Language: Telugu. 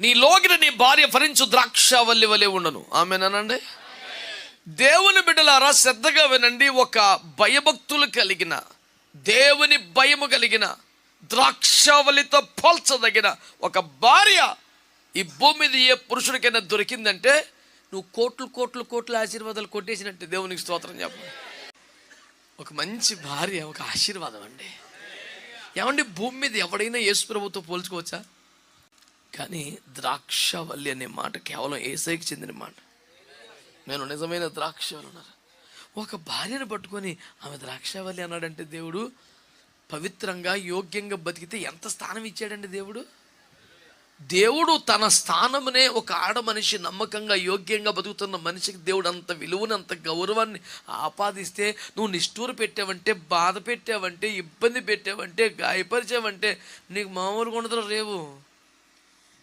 నీ లోగిన నీ భార్య ఫరించు ద్రాక్షవల్లి వలె ఉండను. ఆమెనానండి దేవుని బిడ్డలారా శ్రద్ధగా వినండి. ఒక భయభక్తులు కలిగిన దేవుని భయము కలిగిన ద్రాక్షవల్లితో పోల్చదగిన ఒక భార్య ఈ భూమి మీద ఏ పురుషుడికైనా దొరికిందంటే నువ్వు కోట్లు కోట్లు కోట్ల ఆశీర్వాదాలు కొట్టేసినట్టు దేవునికి స్తోత్రం చెప్ప ఒక మంచి భార్య ఒక ఆశీర్వాదం అండి. ఏమండి భూమి మీద ఎవడైనా యేసు ప్రభుతో పోల్చుకోవచ్చా? కానీ ద్రాక్షవల్లి అనే మాట కేవలం ఏసైకి చెందిన మాట. నేను నిజమైన ద్రాక్షలు ఉన్నారు. ఒక భార్యను పట్టుకొని ఆమె ద్రాక్షవల్లి అన్నాడంటే దేవుడు పవిత్రంగా యోగ్యంగా బతికితే ఎంత స్థానం ఇచ్చాడండి దేవుడు? దేవుడు తన స్థానమునే ఒక ఆడ మనిషి నమ్మకంగా యోగ్యంగా బతుకుతున్న మనిషికి దేవుడు అంత విలువని అంత గౌరవాన్ని ఆపాదిస్తే నువ్వు నిష్ఠూరు పెట్టావంటే బాధ పెట్టావంటే ఇబ్బంది పెట్టావంటే గాయపరిచావంటే నీకు మామూలుగా ఉండదు రేవు.